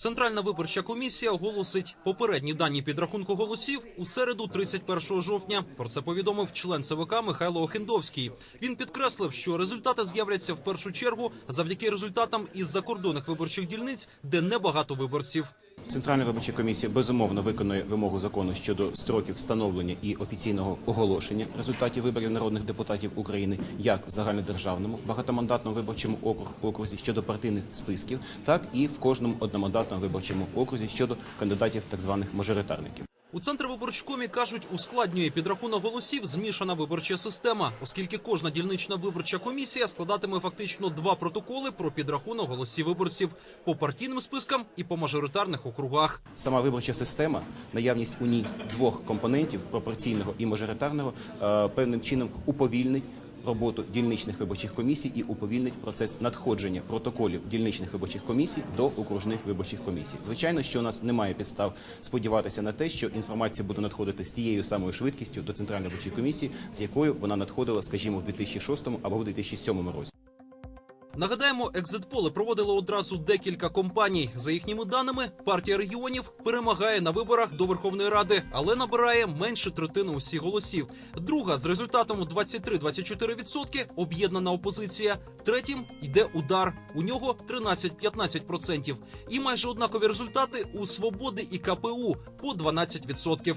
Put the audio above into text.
Центральна виборча комісія оголосить попередні дані підрахунку голосів у середу, 31 жовтня. Про це повідомив член ЦВК Михайло Охендовський. Він підкреслив, що результати з'являться в першу чергу завдяки результатам із закордонних виборчих дільниць, де небагато виборців. Центральна виборча комісія безумовно виконує вимогу закону щодо строків встановлення і офіційного оголошення результатів виборів народних депутатів України як в загальнодержавному багатомандатному виборчому окрузі щодо партійних списків, так і в кожному одномандатному виборчому окрузі щодо кандидатів так званих мажоритарників. У Центрвиборчкомі кажуть, ускладнює підрахунок голосів змішана виборча система, оскільки кожна дільнична виборча комісія складатиме фактично два протоколи про підрахунок голосів виборців по партійним спискам і по мажоритарних округах. Сама виборча система, наявність у ній двох компонентів пропорційного і мажоритарного, е, певним чином уповільнить. Роботу дільничних виборчих комісій і уповільнить процес надходження протоколів дільничних виборчих комісій до окружних виборчих комісій. Звичайно, що у нас немає підстав сподіватися на те, що інформація буде надходити з тією самою швидкістю до центральної виборчої комісії, з якою вона надходила, скажімо, в 2006 або в 2007 році. Нагадаємо, екзитполи проводили одразу декілька компаній. За їхніми даними, партія регіонів перемагає на виборах до Верховної Ради, але набирає менше третини усіх голосів. Друга з результатом 23-24% – об'єднана опозиція. Третім йде удар. У нього 13-15%. І майже однакові результати у свободи і КПУ по 12%.